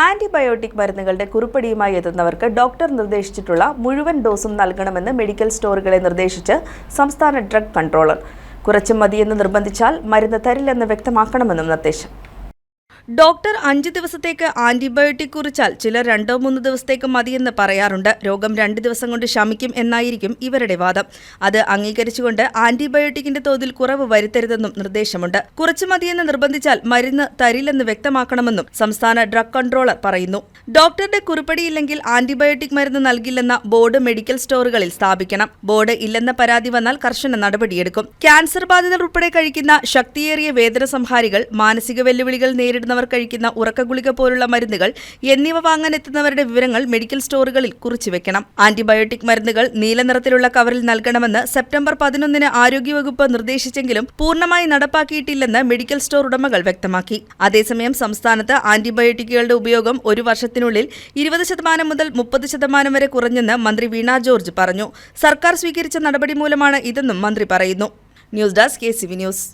Antibiotic മരുന്നുകളുടെ കുറിപ്പടിയുമായി എത്തുന്നവർക്ക് doctor നിർദ്ദേശിച്ചിട്ടുള്ള മുഴുവൻ ഡോസും നൽകണമെന്ന് മെഡിക്കൽ സ്റ്റോറുകളെ നിർദ്ദേശിച്ച് സംസ്ഥാന ഡ്രഗ് കൺട്രോളർ. കുറച്ച് മതിയെന്ന് നിർബന്ധിച്ചാൽ മരുന്ന് തരില്ലെന്ന് വ്യക്തമാക്കണമെന്നും നിർദ്ദേശം. ഡോക്ടർ അഞ്ച് ദിവസത്തേക്ക് ആന്റിബയോട്ടിക് കുറിച്ചാൽ ചിലർ രണ്ടോ മൂന്നോ ദിവസത്തേക്ക് മതിയെന്ന് പറയാറുണ്ട്. രോഗം രണ്ട് ദിവസം കൊണ്ട് ശമിക്കും എന്നായിരിക്കും ഇവരുടെ വാദം. അത് അംഗീകരിച്ചുകൊണ്ട് ആന്റിബയോട്ടിക്കിന്റെ തോതിൽ കുറവ് വരുത്തരുതെന്നും നിർദ്ദേശമുണ്ട്. കുറച്ച് മതിയെന്ന് നിർബന്ധിച്ചാൽ മരുന്ന് തരില്ലെന്ന് വ്യക്തമാക്കണമെന്നും സംസ്ഥാന ഡ്രഗ് കൺട്രോളർ പറയുന്നു. ഡോക്ടറുടെ കുറിപ്പടിയില്ലെങ്കിൽ ആന്റിബയോട്ടിക് മരുന്ന് നൽകില്ലെന്ന ബോർഡ് മെഡിക്കൽ സ്റ്റോറുകളിൽ സ്ഥാപിക്കണം. ബോർഡ് ഇല്ലെന്ന പരാതി വന്നാൽ കർശന നടപടിയെടുക്കും. ക്യാൻസർ ബാധിതർ ഉൾപ്പെടെ കഴിക്കുന്ന ശക്തിയേറിയ വേദന സംഹാരികൾ മാനസിക വെല്ലുവിളികൾ നേരിടുന്നവർ കഴിക്കുന്ന ഉറക്കഗുളിക പോലുള്ള മരുന്നുകൾ എന്നിവ വാങ്ങാൻ എത്തുന്നവരുടെ വിവരങ്ങൾ മെഡിക്കൽ സ്റ്റോറുകളിൽ കുറിച്ചുവെക്കണം. ആന്റിബയോട്ടിക് മരുന്നുകൾ നീല നിറത്തിലുള്ള കവറിൽ നൽകണമെന്ന് സെപ്റ്റംബർ പതിനൊന്നിന് ആരോഗ്യവകുപ്പ് നിർദ്ദേശിച്ചെങ്കിലും പൂർണമായി നടപ്പാക്കിയിട്ടില്ലെന്ന് മെഡിക്കൽ സ്റ്റോർ ഉടമകൾ വ്യക്തമാക്കി. അതേസമയം സംസ്ഥാനത്ത് ആന്റിബയോട്ടിക്കുകളുടെ ഉപയോഗം ഒരു വർഷത്തിനുള്ളിൽ ഇരുപത് ശതമാനം മുതൽ മുപ്പത് ശതമാനം വരെ കുറഞ്ഞെന്ന് മന്ത്രി വീണ ജോർജ് പറഞ്ഞു. സർക്കാർ സ്വീകരിച്ച നടപടി മൂലമാണ് ഇതെന്നും മന്ത്രി പറയുന്നു. News desk K news.